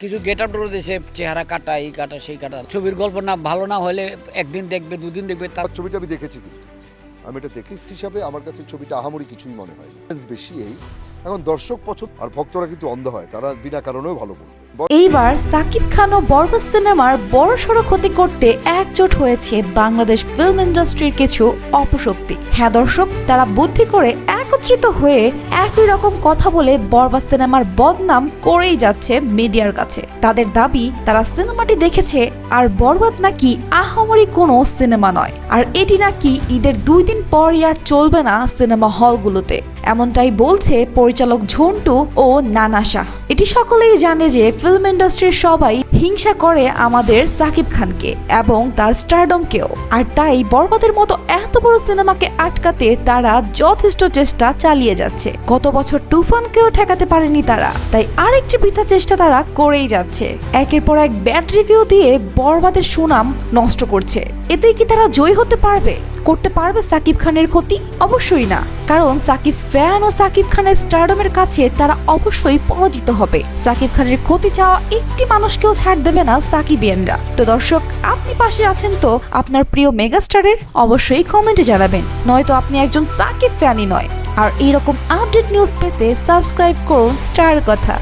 কিছু get up দিয়েছে চেহারা কাটা এই কাটা সেই কাটা। ছবির গল্প না ভালো না হলে একদিন দেখবে দুদিন দেখবে তার ছবিটা আমি দেখেছি কিন্তু। আমি এটা দেখিস হিসাবে আমার কাছে ছবিটা আহামরি কিছুই মনে হয় বেশি এই। এখন দর্শক পছন্দ আর ভক্তরা কিন্তু অন্ধ হয় তারা বিনা কারণেও ভালো বলবে। এইবার সাকিব খান ও বরবাদ সিনেমার বড়সড় ক্ষতি করতে একজোট হয়েছে বাংলাদেশ ফিল্ম ইন্ডাস্ট্রির কিছু অপশক্তি। হ্যাঁ দর্শক তারা বুদ্ধি করে একত্রিত হয়ে একই রকম কথা বলে বরবাদ সিনেমার বদনাম করেই যাচ্ছে মিডিয়ার কাছে। তাদের দাবি, তারা সিনেমাটি দেখেছে আর বরবাদ নাকি আহামরি কোনো সিনেমা নয়। আর এটি নাকি ঈদের দুই দিন পরই আর চলবে না সিনেমা হলগুলোতে। এমনটাই বলছে পরিচালক ঝন্টু ও নানা শাহ। এটি সকলেই জানে যে ফিল্ম ইন্ডাস্ট্রির সবাই হিংসা করে আমাদের সাকিব খানকে এবং তার স্টারডমকেও আর তাই বরবাদের মতো এত বড় সিনেমাকে আটকাতে তারা যথেষ্ট চেষ্টা চালিয়ে যাচ্ছে। গত বছর তুফানকেও ঠেকাতে পারেনি তারা। তাই আরেকটি বৃথা চেষ্টা তারা করেই যাচ্ছে। একের পর এক ব্যাড রিভিউ দিয়ে বরবাদের সুনাম নষ্ট করছে। এতে কি তারা জয়ী হতে পারবে? করতে পারবে সাকিব খানের ক্ষতি? অবশ্যই না। কারণ সাকিব ফ্যান ও সাকিব খানের স্টারডমের কাছে তারা অবশ্যই পরাজিত হবে। সাকিব খানের ক্ষতি চাওয়া একটি মানুষকেও ছাড় দেবে না সাকিবিয়ানরা। তো দর্শক, আপনি পাশে আছেন তো আপনার প্রিয় মেগাস্টারের? অবশ্যই কমেন্টে জানাবেন। নয়তো আপনি একজন সাকিব ফ্যানই নয়। আর এইরকম আপডেট নিউজ পেতে সাবস্ক্রাইব করুন স্টার কথা।